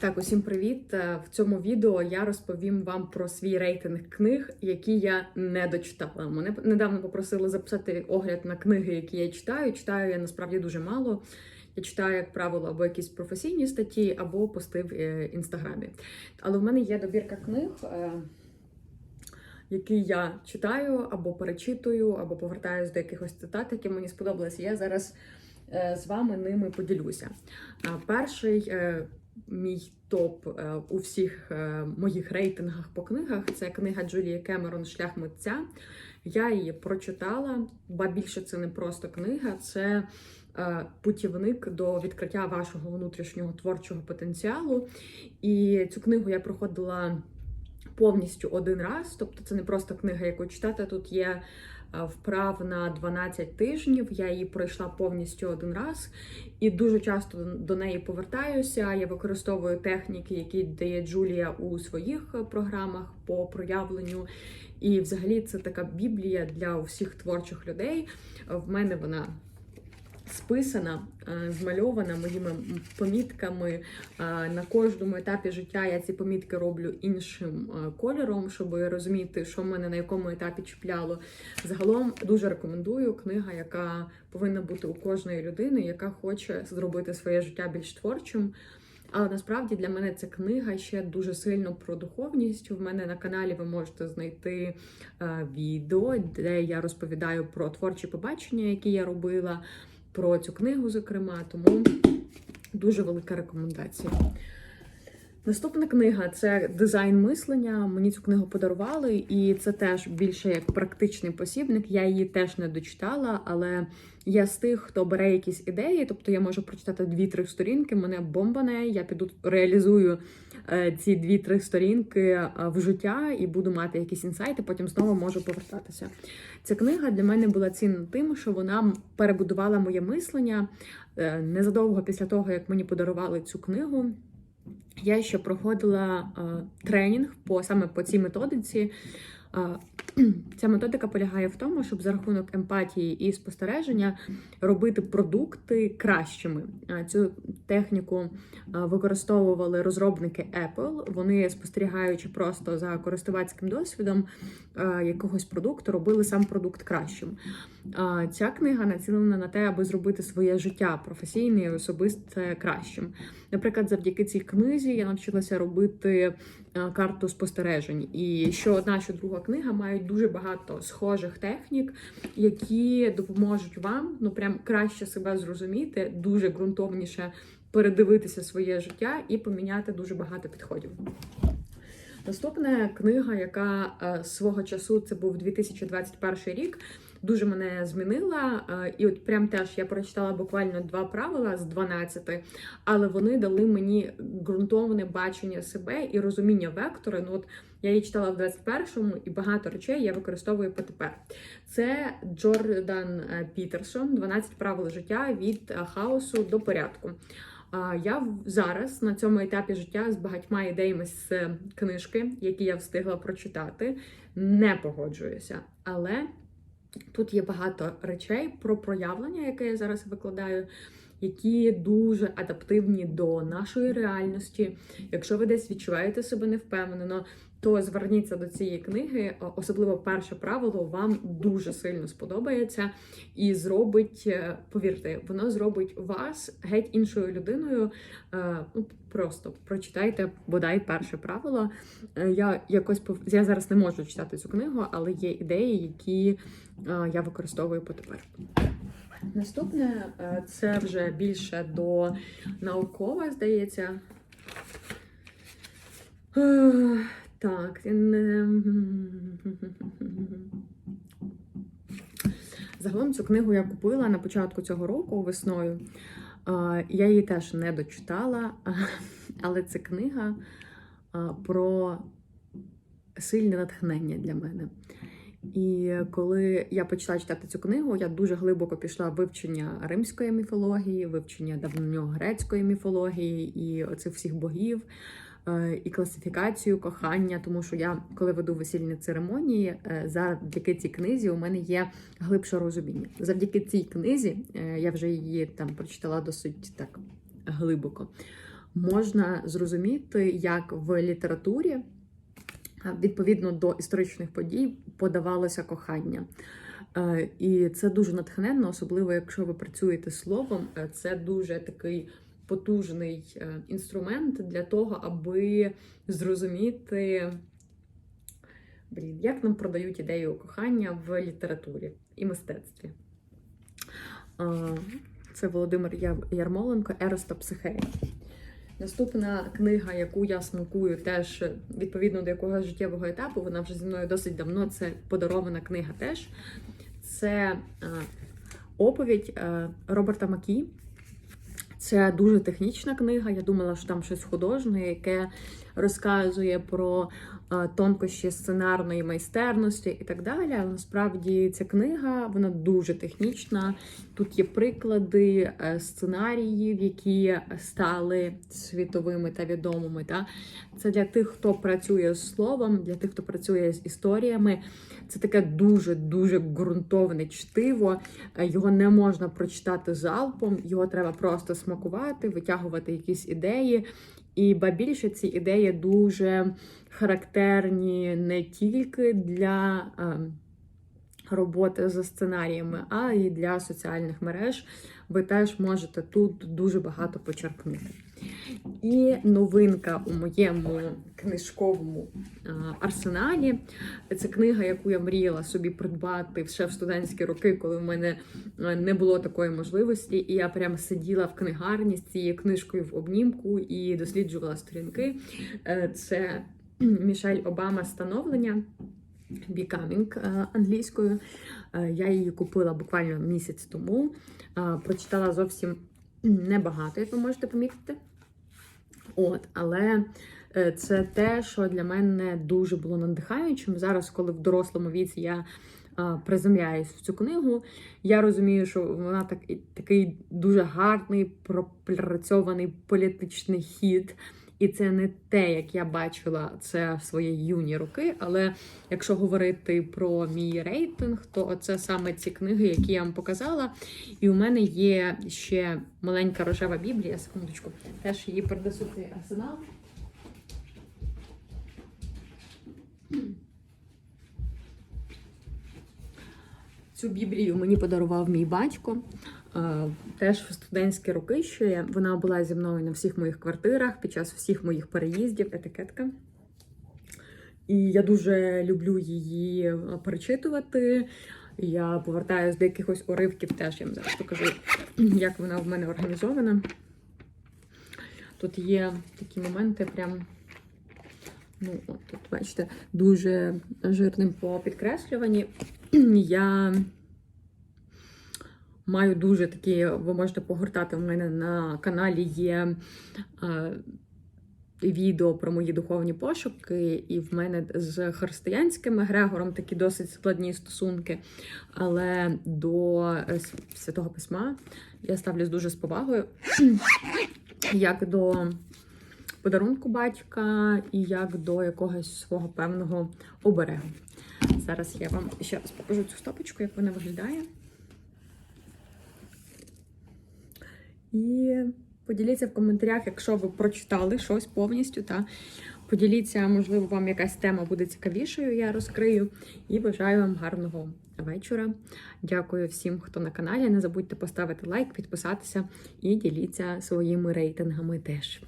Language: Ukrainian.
Так, усім привіт! Е, В цьому відео я розповім вам про свій рейтинг книг, які я не дочитала. Мене недавно попросили записати огляд на книги, які я читаю. Читаю я насправді дуже мало. Я читаю, як правило, або якісь професійні статті, або пости в е, інстаграмі. Але в мене є добірка книг, е, які я читаю, або перечитую, або повертаюся до якихось цитат, які мені сподобалися. Я зараз з вами ними поділюся. Перший мій топ е, у всіх е, моїх рейтингах по книгах це книга Джулії Кемерон Шлях митця. Я її прочитала, ба більше це не просто книга, це е, путівник до відкриття вашого внутрішнього творчого потенціалу. І цю книгу я проходила повністю один раз. Тобто, це не просто книга, яку читати. Тут є вправ на 12 тижнів. Я її пройшла повністю один раз і дуже часто до неї повертаюся. Я використовую техніки, які дає Джулія у своїх е, програмах по проявленню. І, взагалі, це така біблія для всіх творчих людей. В мене вона списана, е, змальована моїми помітками. Е, На кожному етапі життя я ці помітки роблю іншим е, кольором, щоб розуміти, що мене на якому етапі чіпляло. Загалом дуже рекомендую книга, яка повинна бути у кожної людини, яка хоче зробити своє життя більш творчим. Але насправді для мене ця книга ще дуже сильно про духовність. В мене на каналі ви можете знайти відео, де я розповідаю про творчі побачення, які я робила, про цю книгу, зокрема. Тому дуже велика рекомендація. Наступна книга це дизайн мислення. Мені цю книгу подарували, і це теж більше як практичний посібник. Я її теж не дочитала, але я з тих, хто бере якісь ідеї, тобто я можу прочитати дві-три сторінки. Мене бомбане, я піду реалізую е, ці дві-три сторінки е, в життя і буду мати якісь інсайти. Потім знову можу повертатися. Ця книга для мене була цінна тим, що вона перебудувала моє мислення Е, незадовго після того, як мені подарували цю книгу. Я ще проходила е, тренінг по саме по цій методиці. Ця методика полягає в тому, щоб за рахунок емпатії і спостереження робити продукти кращими. Цю техніку використовували розробники Apple. Вони, спостерігаючи просто за користувацьким досвідом якогось продукту, робили сам продукт кращим. Ця книга націлена на те, аби зробити своє життя професійне і особисте кращим. Наприклад, завдяки цій книзі я навчилася робити карту спостережень. І що одна, що друга книга мають дуже багато схожих технік, які допоможуть вам ну прям краще себе зрозуміти, дуже ґрунтовніше передивитися своє життя і поміняти дуже багато підходів. Наступна книга, яка е, свого часу це був 2021 рік, дуже мене змінила. Е, І от прям теж я прочитала буквально два правила з 12, але вони дали мені ґрунтовне бачення себе і розуміння вектора. Ну от я її читала в 21-му, і багато речей я використовую потепер. Це Джордан е, Пітерсон, 12 правил життя від е, хаосу до порядку. Я зараз на цьому етапі життя з багатьма ідеями з книжки, які я встигла прочитати, не погоджуюся. Але тут є багато речей про проявлення, яке я зараз викладаю, які дуже адаптивні до нашої реальності. Якщо ви десь відчуваєте себе невпевнено, то зверніться до цієї книги. Особливо перше правило вам дуже сильно сподобається і зробить, е, повірте, воно зробить вас геть іншою людиною. Е, Ну, просто прочитайте бодай перше правило. Е, Я якось я зараз не можу читати цю книгу, але є ідеї, які я використовую потепер. Наступне е, це вже більше до наукова, здається. Е, Так. Загалом цю книгу я купила на початку цього року весною. Е, Я її теж не дочитала, але це книга про сильне натхнення для мене. І коли я почала читати цю книгу, я дуже глибоко пішла в вивчення римської міфології, вивчення давньогрецької міфології і оцих всіх богів, е, і класифікацію кохання, тому що я, коли веду весільні церемонії, е, завдяки цій книзі у мене є глибше розуміння. Завдяки цій книзі е, я вже її там прочитала досить так глибоко. можна зрозуміти, як в літературі, відповідно до історичних подій, подавалося кохання. Е, І це дуже натхненно, особливо якщо ви працюєте словом. Е, Це дуже такий потужний е, інструмент для того, аби зрозуміти, блін, як нам продають ідею кохання в літературі і мистецтві. Це Володимир Ярмоленко Ерос та Психея. Наступна книга, яку я смакую, теж відповідно до якогось життєвого етапу, вона вже зі мною досить давно. Це подарована книга теж. Це е, оповідь е, Роберта Макі. Це дуже технічна книга. Я думала, що там щось художнє, яке розказує про е, тонкощі сценарної майстерності і так далі. Але насправді ця книга вона дуже технічна. Тут є приклади е, сценаріїв, які стали світовими та відомими. Та? Це для тих, хто працює з словом, для тих, хто працює з історіями. Це таке дуже-дуже ґрунтовне чтиво. Е, Його не можна прочитати залпом, його треба просто смакувати, витягувати якісь ідеї. І ба більше ці ідеї дуже характерні не тільки для е, роботи за сценаріями, а й для соціальних мереж. Ви теж можете тут дуже багато почерпнути. І новинка у моєму книжковому е, арсеналі. Це книга, яку я мріяла собі придбати ще в студентські роки, коли в мене е, не було такої можливості. І я прямо сиділа в книгарні з цією книжкою в обнімку і досліджувала сторінки. Е, Це Мішель Обама становлення. Becoming англійською. Я її купила буквально місяць тому. Прочитала зовсім небагато, як ви можете помітити. От, але е, це те, що для мене дуже було надихаючим. Зараз, коли в дорослому віці я приземляюсь в цю книгу, я розумію, що вона так, такий дуже гарний, пропрацьований політичний хід. І це не те, як я бачила це в свої юні роки. Але якщо говорити про мій рейтинг, то це саме ці книги, які я вам показала. І у мене є ще маленька рожева біблія. Секундочку, теж її передасу цей арсенал. Цю біблію мені подарував мій батько. Е, Теж в студентські роки ще вона була зі мною на всіх моїх квартирах під час всіх моїх переїздів, етикетка. І я дуже люблю її е, перечитувати. Я повертаюся до якихось уривків, теж я вам зараз покажу, як вона в мене організована. Тут є такі моменти, прям, ну, от тут, бачите, дуже жирним по підкреслюванні. Я маю дуже такі, ви можете погортати в мене на каналі є відео про мої духовні пошуки, і в мене з християнським Грегором такі досить складні стосунки. Але до е, Святого Письма я ставлюсь дуже з повагою, як до подарунку батька і як до якогось свого певного оберегу. Зараз я вам ще раз покажу цю стопочку, як вона виглядає. І поділіться в коментарях, якщо ви прочитали щось повністю. Та поділіться, можливо, вам якась тема буде цікавішою, я розкрию. І бажаю вам гарного вечора. Дякую всім, хто на каналі. Не забудьте поставити лайк, підписатися і діліться своїми рейтингами теж.